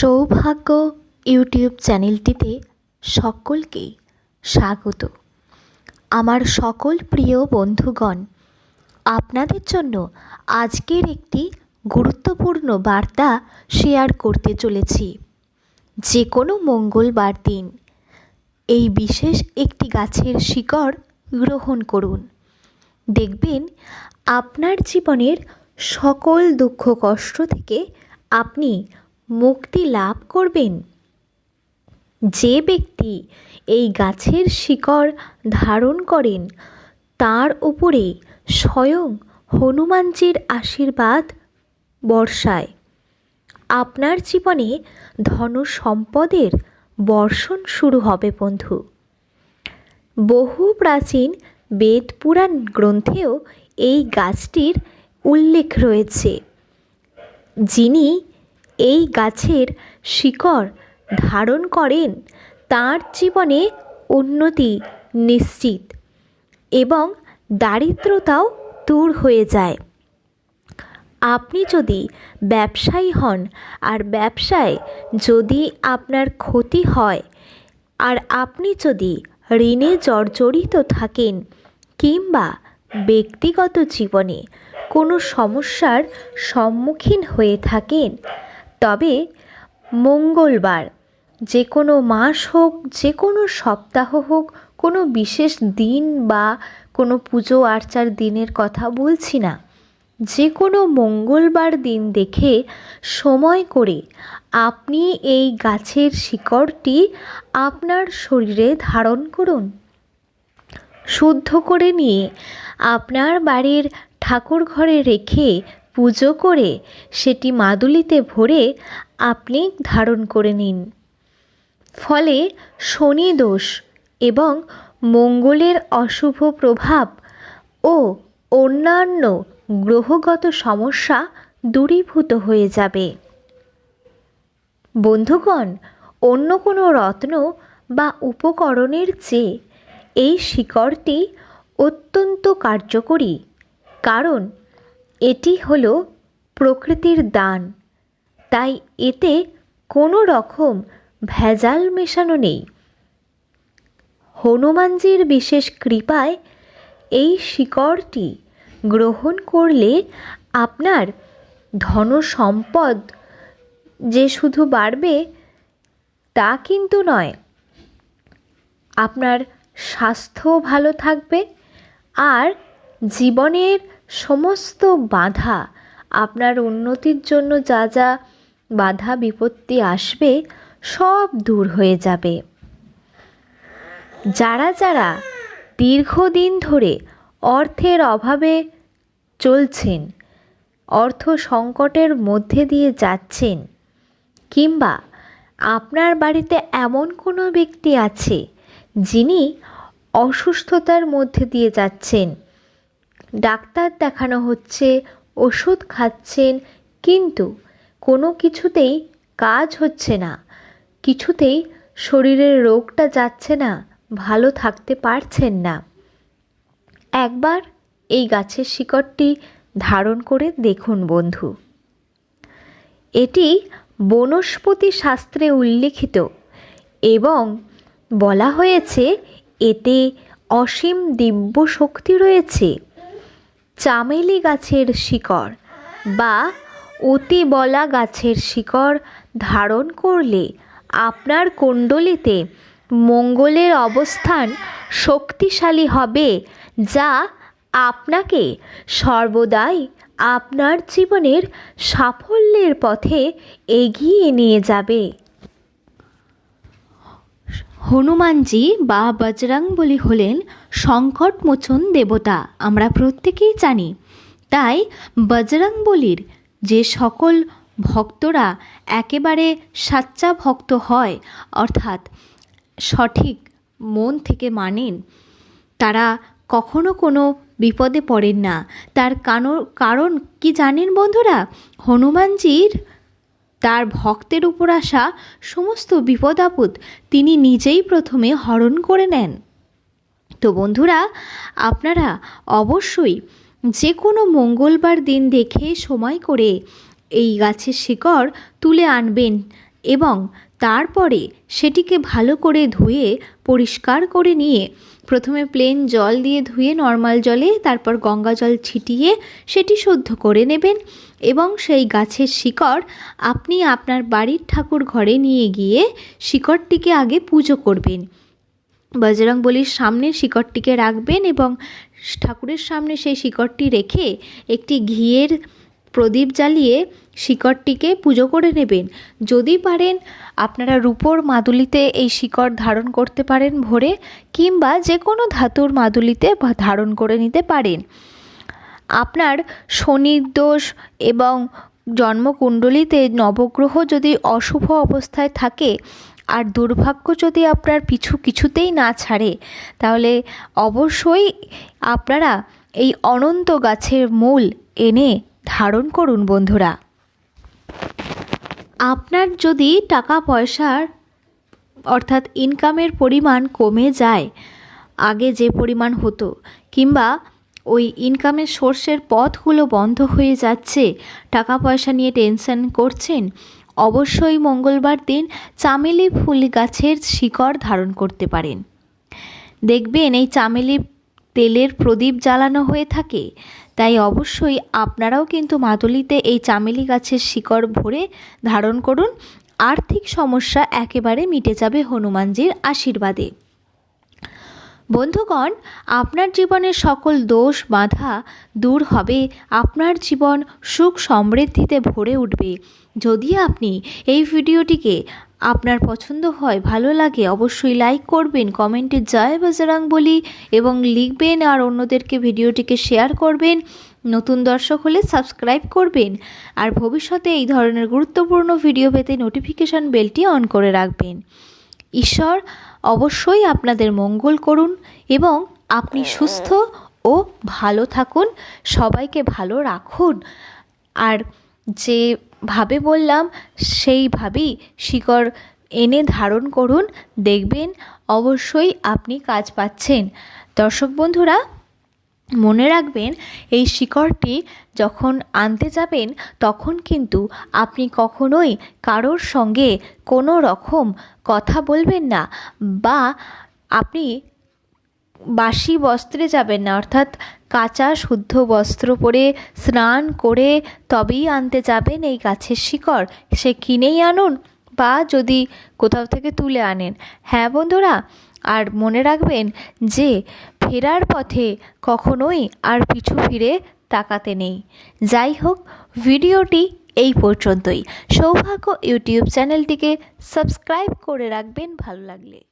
সৌভাগ্য ইউটিউব চ্যানেলটিতে সকলকেই স্বাগত। আমার সকল প্রিয় বন্ধুগণ, আপনাদের জন্য আজকের একটি গুরুত্বপূর্ণ বার্তা শেয়ার করতে চলেছি। যে কোনো মঙ্গলবার দিন এই বিশেষ একটি গাছের শিকড় গ্রহণ করুন। দেখবেন আপনার জীবনের সকল দুঃখ কষ্ট থেকে আপনি মুক্তি লাভ করবেন। যে ব্যক্তি এই গাছের শিকড় ধারণ করেন, তার উপরে স্বয়ং হনুমানজির আশীর্বাদ বর্ষায়। আপনার জীবনে ধন সম্পদের বর্ষণ শুরু হবে, বন্ধু। বহু প্রাচীন বেদ পুরাণ গ্রন্থেও এই গাছটির উল্লেখ রয়েছে, যিনি এই গাছের শিকড় ধারণ করেন, তার জীবনে উন্নতি নিশ্চিত এবং দারিদ্রতাও দূর হয়ে যায়। আপনি যদি ব্যবসায়ী হন আর ব্যবসায় যদি আপনার ক্ষতি হয় আর আপনি যদি ঋণে জর্জরিত থাকেন কিংবা ব্যক্তিগত জীবনে কোনো সমস্যার সম্মুখীন হয়ে থাকেন তবে মঙ্গলবার, যে কোনো মাস হোক, যে কোনো সপ্তাহ হোক, কোনো বিশেষ দিন বা কোনো পুজো আর্চার দিনের কথা বলছি না। যে কোনো মঙ্গলবার দিন দেখে সময় করে আপনি এই গাছের শিকড়টি আপনার শরীরে ধারণ করুন। শুদ্ধ করে নিয়ে আপনার বাড়ির ঠাকুর ঘরে রেখে পুজো করে সেটি মাদুলিতে ভরে আপনি ধারণ করে নিন। ফলে শনি দোষ এবং মঙ্গলের অশুভ প্রভাব ও অন্যান্য গ্রহগত সমস্যা দূরীভূত হয়ে যাবে। বন্ধুগণ, অন্য কোনো রত্ন বা উপকরণের চেয়ে এই শিকড়টি অত্যন্ত কার্যকরী, কারণ এটি হল প্রকৃতির দান। তাই এতে কোনো রকম ভেজাল মেশানো নেই। হনুমানজির বিশেষ কৃপায় এই শিকড়টি গ্রহণ করলে আপনার ধন সম্পদ যে শুধু বাড়বে তা কিন্তু নয়, আপনার স্বাস্থ্য ভালো থাকবে আর জীবনের সমস্ত বাধা আপনার উন্নতির জন্য যা যা বাধা বিপত্তি আসবে, সব দূর হয়ে যাবে। যারা যারা দীর্ঘদিন ধরে অর্থের অভাবে চলছেন, অর্থ সংকটের মধ্যে দিয়ে যাচ্ছেন, কিংবা আপনার বাড়িতে এমন কোনো ব্যক্তি আছে যিনি অসুস্থতার মধ্যে দিয়ে যাচ্ছেন ডাক্তার দেখানো হচ্ছে, ওষুধ খাচ্ছেন, কিন্তু কোনো কিছুতেই কাজ হচ্ছে না। কিছুতেই শরীরের রোগটা যাচ্ছে না, ভালো থাকতে পারছেন না। একবার এই গাছের শিকড়টি ধারণ করে দেখুন বন্ধু। এটি বনস্পতি শাস্ত্রে উল্লিখিত এবং বলা হয়েছে, এতে অসীম দিব্য শক্তি রয়েছে। চামেলি গাছের শিকড় বা অতি বলা গাছের শিকড় ধারণ করলে আপনার কুণ্ডলিতে মঙ্গলের অবস্থান শক্তিশালী হবে, যা আপনাকে সর্বদাই আপনার জীবনের সাফল্যের পথে এগিয়ে নিয়ে যাবে। হনুমানজি বা বজরংবলী হলেন সংকটমোচন দেবতা, আমরা প্রত্যেকেই জানি। তাই বজরংবলীর যে সকল ভক্তরা একেবারে সাচ্চা ভক্ত হয়, অর্থাৎ সঠিক মন থেকে মানেন, তারা কখনো কোনো বিপদে পড়েন না। তার কারণ কি জানেন বন্ধুরা? হনুমানজির, তার ভক্তের উপর আসা সমস্ত বিপদ আপদ তিনি নিজেই প্রথমে হরণ করে নেন। তো বন্ধুরা, আপনারা অবশ্যই যে কোনো মঙ্গলবার দিন দেখে সময় করে এই গাছের শিকড় তুলে আনবেন এবং তারপরে সেটিকে ভালো করে ধুয়ে পরিষ্কার করে নিয়ে প্রথমে প্লেন জল দিয়ে ধুয়ে নর্মাল জলে, তারপর গঙ্গা জল ছিটিয়ে সেটি শুদ্ধ করে নেবেন এবং সেই গাছের শিকড় আপনি আপনার বাড়ির ঠাকুর ঘরে নিয়ে গিয়ে শিকড়টিকে আগে পুজো করবেন। বজরং বলির সামনে শিকড়টিকে রাখবেন এবং ঠাকুরের সামনে সেই শিকড়টি রেখে একটি ঘিয়ের প্রদীপ জ্বালিয়ে শিকড়টিকে পুজো করে নেবেন। যদি পারেন আপনারা রূপোর মাদুলিতে এই শিকড় ধারণ করতে পারেন ভরে, কিংবা যে কোনো ধাতুর মাদুলিতে ধারণ করে নিতে পারেন। আপনার শনির দোষ এবং জন্মকুণ্ডলিতে নবগ্রহ যদি অশুভ অবস্থায় থাকে আর দুর্ভাগ্য যদি আপনার পিছু কিছুতেই না ছাড়ে, তাহলে অবশ্যই আপনারা এই অনন্ত গাছের মূল এনে ধারণ করুন বন্ধুরা। আপনার যদি টাকা পয়সার অর্থাৎ ইনকামের পরিমাণ কমে যায়, আগে যে পরিমাণ হতো, কিংবা ওই ইনকামের সোর্সের পথগুলো বন্ধ হয়ে যাচ্ছে, টাকা পয়সা নিয়ে টেনশন করছেন অবশ্যই মঙ্গলবার দিন চামেলি ফুল গাছের শিকড় ধারণ করতে পারেন। দেখবেন এই চামেলি তেলের প্রদীপ জ্বালানো হয়ে থাকে, তাই অবশ্যই আপনারাও কিন্তু মাদুলিতে এই চামেলি গাছের শিকড় ভরে ধারণ করুন। আর্থিক সমস্যা একেবারে মিটে যাবে হনুমানজির আশীর্বাদে। বন্ধুগণ, আপনার জীবনের সকল দোষ, বাধা দূর হবে। আপনার জীবন সুখ সমৃদ্ধিতে ভরে উঠবে। যদি আপনি এই ভিডিওটিকে আপনার পছন্দ হয়, ভালো লাগে, অবশ্যই লাইক করবেন, কমেন্টে জয় বজরাং বলি এবং লিখবেন আর অন্যদেরকে ভিডিওটিকে শেয়ার করবেন। নতুন দর্শক হলে সাবস্ক্রাইব করবেন আর ভবিষ্যতে এই ধরনের গুরুত্বপূর্ণ ভিডিও পেতে নোটিফিকেশান বেলটি অন করে রাখবেন। ঈশ্বর অবশ্যই আপনাদের মঙ্গল করুন এবং আপনি সুস্থ ও ভালো থাকুন। সবাইকে ভালো রাখুন। আর যেভাবে বললাম, সেইভাবেই শিকড় এনে ধারণ করুন। দেখবেন অবশ্যই আপনি কাজ পাচ্ছেন। দর্শক বন্ধুরা মনে রাখবেন, এই শিকড়টি যখন আনতে যাবেন, তখন কিন্তু আপনি কখনোই কারোর সঙ্গে কোনো রকম কথা বলবেন না বা আপনি বাসি বস্ত্রে যাবেন না, অর্থাৎ কাঁচা শুদ্ধ বস্ত্র পরে স্নান করে তবেই আনতে যাবেন এই গাছের শিকড়। সে কিনেই আনুন বা যদি কোথাও থেকে তুলে আনেন। হ্যাঁ বন্ধুরা, আর মনে রাখবেন যে ফেরার পথে কখনোই আর পিছু ফিরে তাকাতে নেই। যাই হোক, ভিডিওটি এই পর্যন্তই। সৌভাগ্য ইউটিউব চ্যানেলটিকে সাবস্ক্রাইব করে রাখবেন ভালো লাগলে।